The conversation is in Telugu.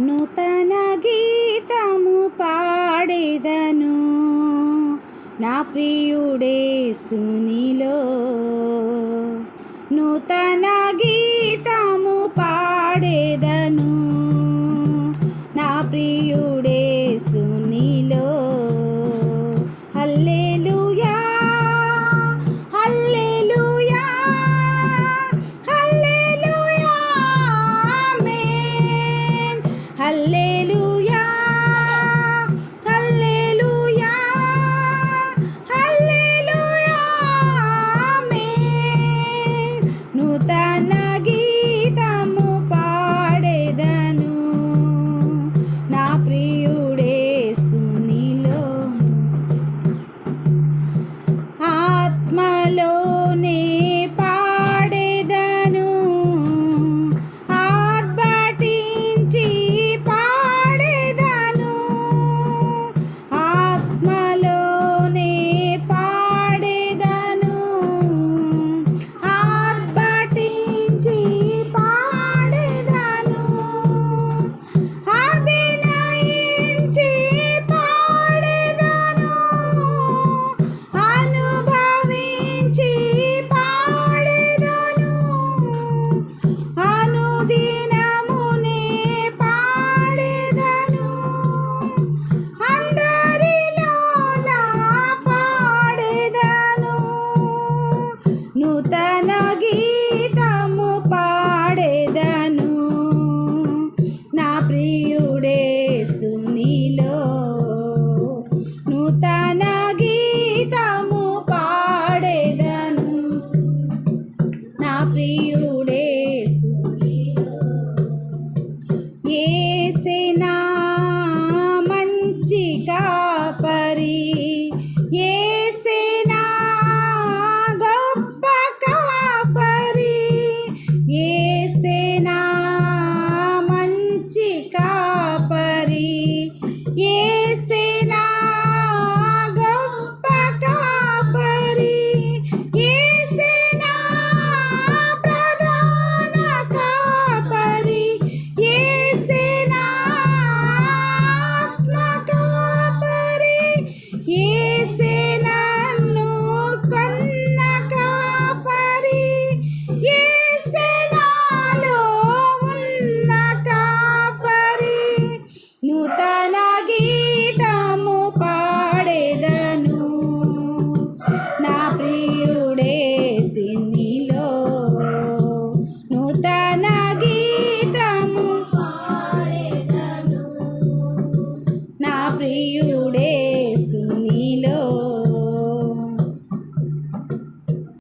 నూతన గీతము పాడేదను. నా ప్రియుడే సునిలో నూతన నూతన യുടെ